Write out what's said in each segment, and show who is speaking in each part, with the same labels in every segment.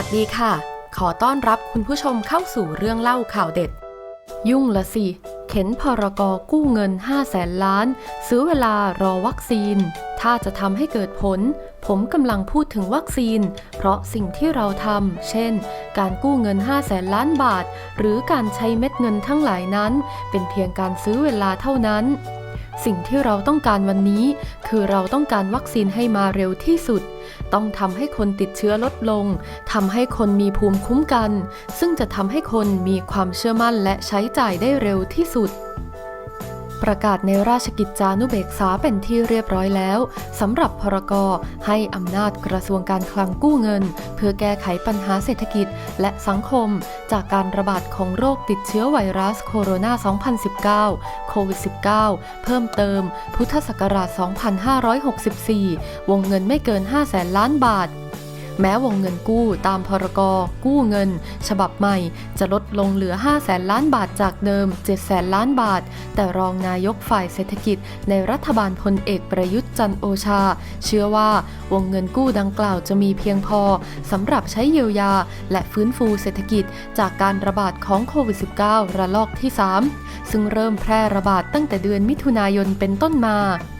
Speaker 1: วัสดีค่ะ ขอต้อนรับคุณผู้ชมเข้าสู่เรื่องเล่าข่าวเด็ด ยุ่งละสิ เข็นพรกกู้เงิน5แสนล้าน ซื้อเวลารอวัคซีน ถ้าจะทำให้เกิดผล ผมกำลังพูดถึงวัคซีน เพราะสิ่งที่เราทำ เช่น การกู้เงิน5แสนล้านบาท หรือการใช้เม็ดเงินทั้งหลายนั้น เป็นเพียงการซื้อเวลาเท่านั้นสิ่งที่เราต้องการวันนี้ คือเราต้องการวัคซีนให้มาเร็วที่สุด ต้องทำให้คนติดเชื้อลดลงทำให้คนมีภูมิคุ้มกัน ซึ่งจะทำให้คนมีความเชื่อมั่นและใช้จ่ายได้เร็วที่สุด ประกาศในราชกิจจานุเบกษาเป็นที่เรียบร้อยแล้วสำหรับพรกให้อำนาจกระทรวงการคลังกู้เงิน เพื่อแก้ไขปัญหาเศรษฐกิจและสังคม จากการระบาดของโรคติดเชื้อไวรัสโคโรนา 2019 โควิด -19 เพิ่มเติม พุทธศักราช 2564 วงเงินไม่เกิน5แสนล้านบาท แม้วงเงินกู้ตามพรกกู้เงิน ฉบับใหม่ จะลดลงเหลือ5แสนล้านบาทจากเดิม7แสนล้านบาท แต่รองนายกฝ่ายเศรษฐกิจ ในรัฐบาลพลเอกประยุทธ์จันโอชา เชื่อว่าวงเงินกู้ดังกล่าวจะมีเพียงพอสำหรับใช้เยียวยา และฟื้นฟูเศรษฐกิจ จากการระบาดของโควิด -19 ระลอกที่ 3 ซึ่งเริ่มแพร่ระบาดตั้งแต่เดือนมิถุนายนเป็นต้นมา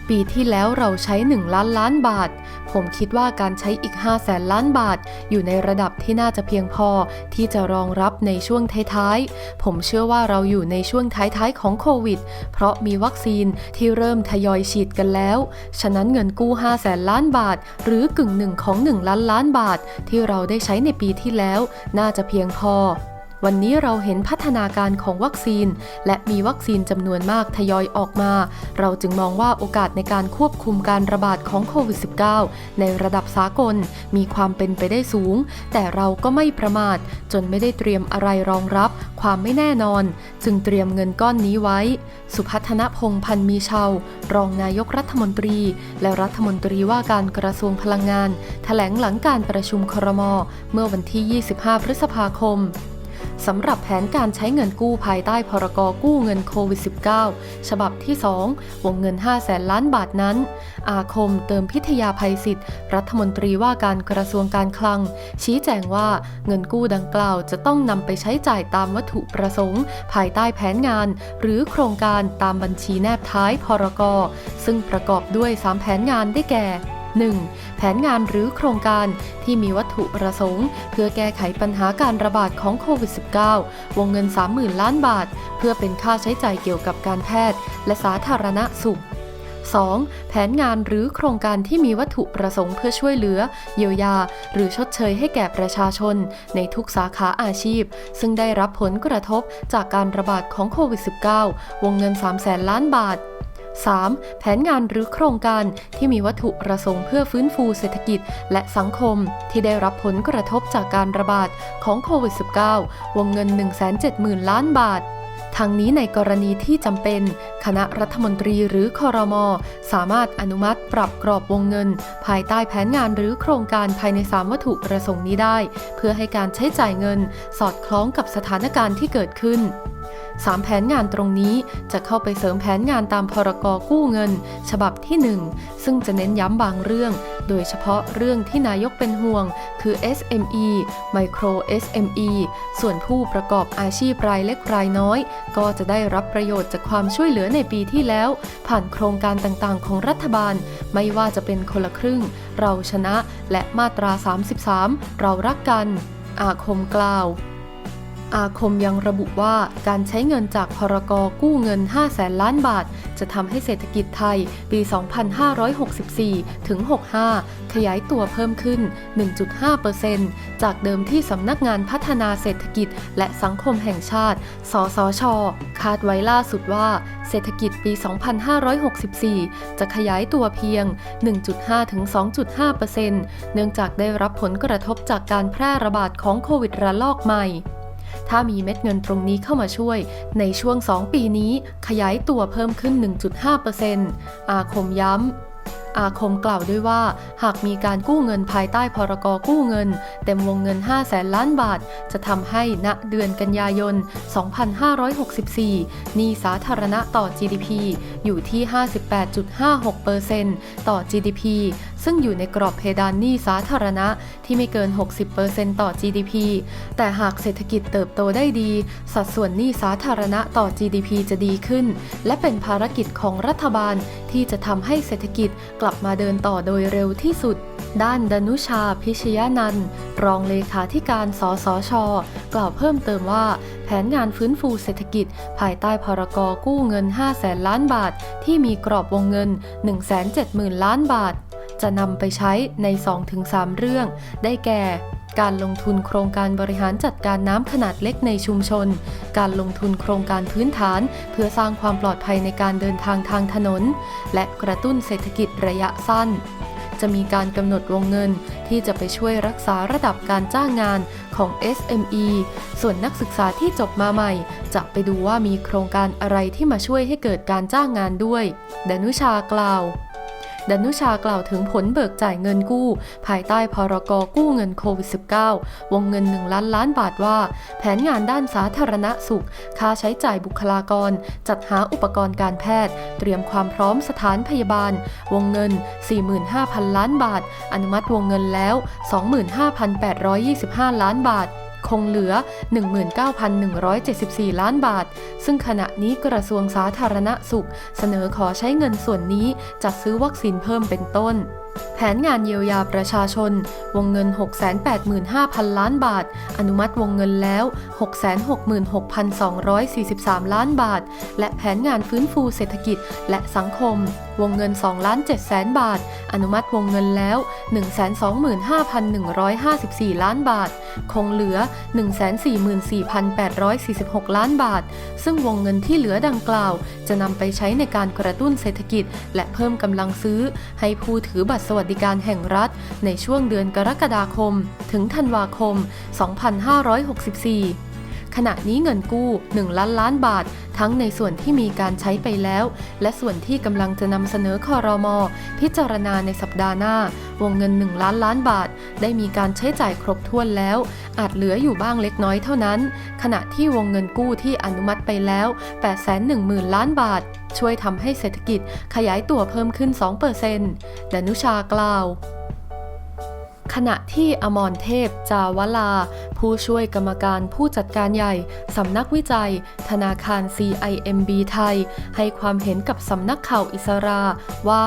Speaker 1: ปีที่แล้วเราใช้ 1 ล้านล้านบาท ผมคิดว่าการใช้อีก5แสนล้านบาท อยู่ในระดับที่น่าจะเพียงพอ ที่จะรองรับในช่วงท้ายๆ ผมเชื่อว่าเราอยู่ในช่วงท้ายๆของโควิด เพราะมีวัคซีนที่เริ่มทยอยฉีดกันแล้ว ฉะนั้นเงินกู้5แสนล้านบาท หรือกึ่งหนึ่งของ 1 ล้านล้านบาท ที่เราได้ใช้ในปีที่แล้ว น่าจะเพียงพอ วันนี้เราเห็นพัฒนาการของวัคซีน และมีวัคซีนจำนวนมากทยอยออกมา เราจึงมองว่าโอกาสในการควบคุมการระบาดของโควิด -19 ในระดับสากลมีความเป็นไปได้สูง แต่เราก็ไม่ประมาท จนไม่ได้เตรียมอะไรรองรับ ความไม่แน่นอน จึงเตรียมเงินก้อนนี้ไว้ สุพัฒนพงพันมีชาวรองนายกรัฐมนตรี และรัฐมนตรีว่าการกระทรวงพลังงาน แถลงหลังการประชุมครม เมื่อวันที่ 25 พฤษภาคม สำหรับแผนการใช้เงินกู้ภายใต้พรกกู้เงินโควิด -19 ฉบับที่ 2 วงเงิน5แสนล้านบาทนั้น อาคมเติมพิทยาภัยศิษย์รัฐมนตรีว่าการกระทรวงการคลัง ชี้แจงว่าเงินกู้ดังกล่าวจะต้องนำไปใช้จ่ายตามวัตถุประสงค์ ภายใต้แผนงาน หรือโครงการตามบัญชีแนบท้ายพรกซึ่งประกอบด้วย 3 แผนงานได้แก่ 1. แผนงานหรือโครงการที่มีวัตถุประสงค์ เพื่อแก้ไขปัญหาการระบาดของโควิด -19 วงเงิน 30,000 ล้านบาท เพื่อเป็นค่าใช้จ่ายเกี่ยวกับการแพทย์ และสาธารณสุข 2. แผนงานหรือโครงการที่มีวัตถุประสงค์เพื่อช่วยเหลือ เยียวยา หรือชดเชยให้แก่ประชาชน ในทุกสาขาอาชีพ ซึ่งได้รับผลกระทบจากการระบาดของโควิด -19 วงเงิน 3 0 0แสนล้านบาท 3. แผนงานหรือโครงการที่มีวัตถุประสงค์เพื่อฟื้นฟูเศรษฐกิจและสังคมที่ได้รับผลกระทบจากการระบาดของโควิด -19 วงเงิน 170,000 ล้านบาททางนี้ในกรณีที่จำเป็น คณะรัฐมนตรีหรือคอรมอสามารถอนุมัติปรับกรอบวงเงิน ภายใต้แผนงานหรือโครงการภายใน 3 วัตถุประสงค์นี้ได้ เพื่อให้การใช้จ่ายเงิน สอดคล้องกับสถานการณ์ที่เกิดขึ้น 3 แผนงานตรงนี้จะเข้าไปเสริมแผนงานตามพรกกู้เงิน ฉบับที่ 1 ซึ่งจะเน้นย้ำบางเรื่อง โดยเฉพาะเรื่องที่นายกเป็นห่วง คือ SME Micro SME ส่วนผู้ประกอบอาชีพรายเล็กรายน้อย ก็จะได้รับประโยชน์จากความช่วยเหลือในปีที่แล้ว ผ่านโครงการต่างๆ ของรัฐบาล ไม่ว่าจะเป็นคนละครึ่ง เราชนะและมาตรา 33 เรารักกัน อาคมกล่าว อาคมยังระบุว่าการใช้เงินจากพรกกู้เงิน 5 แสนล้านบาท จะทำให้เศรษฐกิจไทยปี 2564 ถึง 65 ขยายตัวเพิ่มขึ้น 1.5%จากเดิมที่สำนักงานพัฒนาเศรษฐกิจและสังคมแห่งชาติ สสช คาดไว้ล่าสุดว่าเศรษฐกิจปี 2564 จะขยายตัวเพียง 1.5 ถึง 2.5%เนื่องจากได้รับผลกระทบจากการแพร่ระบาดของโควิดระลอกใหม่ ถ้ามีเม็ดเงินตรงนี้เข้ามาช่วย ในช่วง 2 ปีนี้ขยายตัวเพิ่มขึ้น 1.5%อาคมย้ำ อาคมกล่าวด้วยว่า หากมีการกู้เงินภายใต้พรกกู้เงิน เต็มวงเงิน5แสนล้านบาท จะทำให้ณเดือนกันยายน 2564หนี้สาธารณะต่อ GDP อยู่ที่ 58.56%ต่อ GDP ซึ่งอยู่ในกรอบเพดานหนี้สาธารณะที่ไม่เกิน 60%ต่อ GDP แต่หากเศรษฐกิจเติบโตได้ดี สัดส่วนหนี้สาธารณะต่อ GDP จะดีขึ้น และเป็นภารกิจของรัฐบาลที่จะทำให้เศรษฐกิจกลับับมาเดินต่อโดยเร็วที่สุด ด้านดนุชาพิชยานันท์รองเลขาธิการสสช กล่าวเพิ่มเติมว่า แผนงานฟื้นฟูเศรษฐกิจ ภายใต้พรกกู้เงิน 5 แสนล้านบาท ที่มีกรอบวงเงิน 170,000 ล้านบาท จะนำไปใช้ใน 2-3 เรื่อง ได้แก่ การลงทุนโครงการบริหารจัดการน้ำขนาดเล็กในชุมชน การลงทุนโครงการพื้นฐาน เพื่อสร้างความปลอดภัยในการเดินทางทางถนน และกระตุ้นเศรษฐกิจระยะสั้น จะมีการกำหนดวงเงินที่จะไปช่วยรักษาระดับการจ้างงานของ SME ส่วนนักศึกษาที่จบมาใหม่ จะไปดูว่ามีโครงการอะไรที่มาช่วยให้เกิดการจ้างงานด้วย ดนุชากล่าว ดนุชากล่าวถึงผลเบิกจ่ายเงินกู้ ภายใต้พรกกู้เงินโควิด -19 วงเงิน 1 ล้านล้านบาทว่า แผนงานด้านสาธารณสุข ค่าใช้จ่ายบุคลากร จัดหาอุปกรณ์การแพทย์ เตรียมความพร้อมสถานพยาบาล วงเงิน 45,000 ล้านบาท อนุมัติวงเงินแล้ว 25,825 ล้านบาท คงเหลือ 19,174 ล้านบาท ซึ่งขณะนี้กระทรวงสาธารณสุข เสนอขอใช้เงินส่วนนี้จัดซื้อวัคซีนเพิ่มเป็นต้นแผนงานเยียวยาประชาชน วงเงิน 685,000 ล้านบาท อนุมัติวงเงินแล้ว 666,243 ล้านบาท และแผนงานฟื้นฟูเศรษฐกิจและสังคม วงเงิน2ล้าน7แสนบาท อนุมัติวงเงินแล้ว 125,154 ล้านบาท คงเหลือ 144,846 ล้านบาท ซึ่งวงเงินที่เหลือดังกล่าว จะนำไปใช้ในการกระตุ้นเศรษฐกิจ และเพิ่มกำลังซื้อให้ผู้ถือบัตรสวัสดิการแห่งรัฐ ในช่วงเดือนกรกฎาคม ถึงธันวาคม 2564ขณะนี้เงินกู้ 1 ล้านล้านบาท ทั้งในส่วนที่มีการใช้ไปแล้ว และส่วนที่กำลังจะนำเสนอคอรมอพิจารณาในสัปดาห์หน้า วงเงิน 1 ล้านล้านบาท ได้มีการใช้จ่ายครบถ้วนแล้ว อาจเหลืออยู่บ้างเล็กน้อยเท่านั้น ขณะที่วงเงินกู้ที่อนุมัติไปแล้ว 810,000 ล้านบาท ช่วยทำให้เศรษฐกิจขยายตัวเพิ่มขึ้น 2% ดนุชากล่าว ขณะที่อมรเทพ จาวลา ผู้ช่วยกรรมการผู้จัดการใหญ่ สำนักวิจัย ธนาคาร CIMB ไทย ให้ความเห็นกับสำนักข่าวอิสราว่า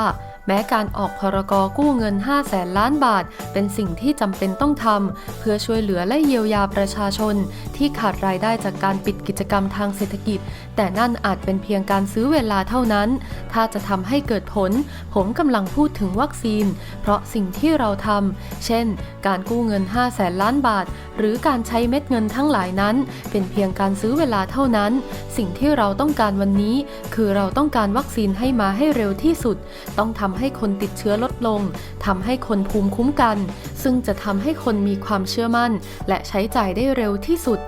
Speaker 1: แม้การออกพรกกู้เงิน5แสนล้านบาท เป็นสิ่งที่จำเป็นต้องทำเพื่อช่วยเหลือและเยียวยาประชาชน ที่ขาดรายได้จากการปิดกิจกรรมทางเศรษฐกิจ แต่นั่นอาจเป็นเพียงการซื้อเวลาเท่านั้น ถ้าจะทำให้เกิดผล ผมกำลังพูดถึงวัคซีน เพราะสิ่งที่เราทำเช่น การกู้เงิน5แสนล้านบาท หรือการใช้เม็ดเงินทั้งหลายนั้น เป็นเพียงการซื้อเวลาเท่านั้น สิ่งที่เราต้องการวันนี้ คือเราต้องการวัคซีนให้มาให้เร็วที่สุด ต้องทำให้คนติดเชื้อลดลงทำให้คนภูมิคุ้มกัน ซึ่งจะทำให้คนมีความเชื่อมั่น และใช้จ่ายได้เร็วที่สุด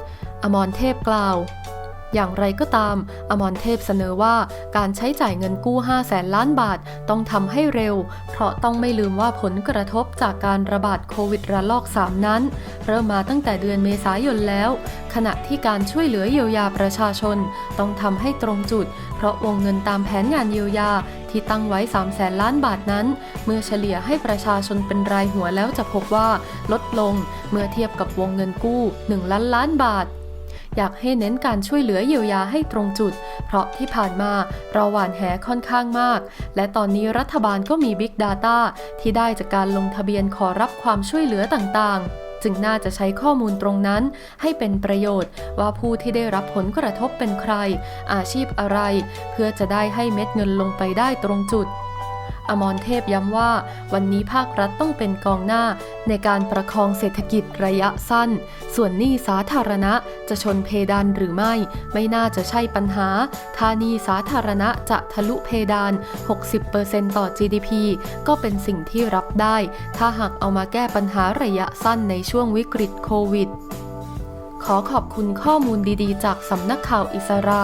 Speaker 1: อมรเทพกล่าว อย่างไรก็ตาม อมรเทพเสนอว่าการใช้จ่ายเงินกู้5แสนล้านบาทต้องทำให้เร็ว เพราะต้องไม่ลืมว่าผลกระทบจากการระบาดโควิดระลอก 3 นั้น เริ่มมาตั้งแต่เดือนเมษายนแล้ว ขณะที่การช่วยเหลือเยียวยาประชาชน ต้องทำให้ตรงจุด เพราะวงเงินตามแผนงานเยียวยาที่ตั้งไว้3แสนล้านบาทนั้น เมื่อเฉลี่ยให้ประชาชนเป็นรายหัวแล้วจะพบว่าลดลง เมื่อเทียบกับวงเงินกู้ 1 ล้านล้านบาท อยากให้เน้นการช่วยเหลือเยียวยาให้ตรงจุด เพราะที่ผ่านมาเราหวานแหค่อนข้างมาก และตอนนี้รัฐบาลก็มี Big Data ที่ได้จากการลงทะเบียนขอรับความช่วยเหลือต่างๆจึงน่าจะใช้ข้อมูลตรงนั้นให้เป็นประโยชน์ ว่าผู้ที่ได้รับผลกระทบเป็นใคร อาชีพอะไร เพื่อจะได้ให้เม็ดเงินลงไปได้ตรงจุด อมรเทพย้ำว่า วันนี้ภาครัฐต้องเป็นกองหน้า ในการประคองเศรษฐกิจระยะสั้น ส่วนหนี้สาธารณะจะชนเพดานหรือไม่ ไม่น่าจะใช่ปัญหาถ้าหนี้สาธารณะจะทะลุเพดาน 60%ต่อ GDP ก็เป็นสิ่งที่รับได้ ถ้าหากเอามาแก้ปัญหาระยะสั้นในช่วงวิกฤตโควิด ขอขอบคุณข้อมูลดีๆ จากสำนักข่าวอิสรา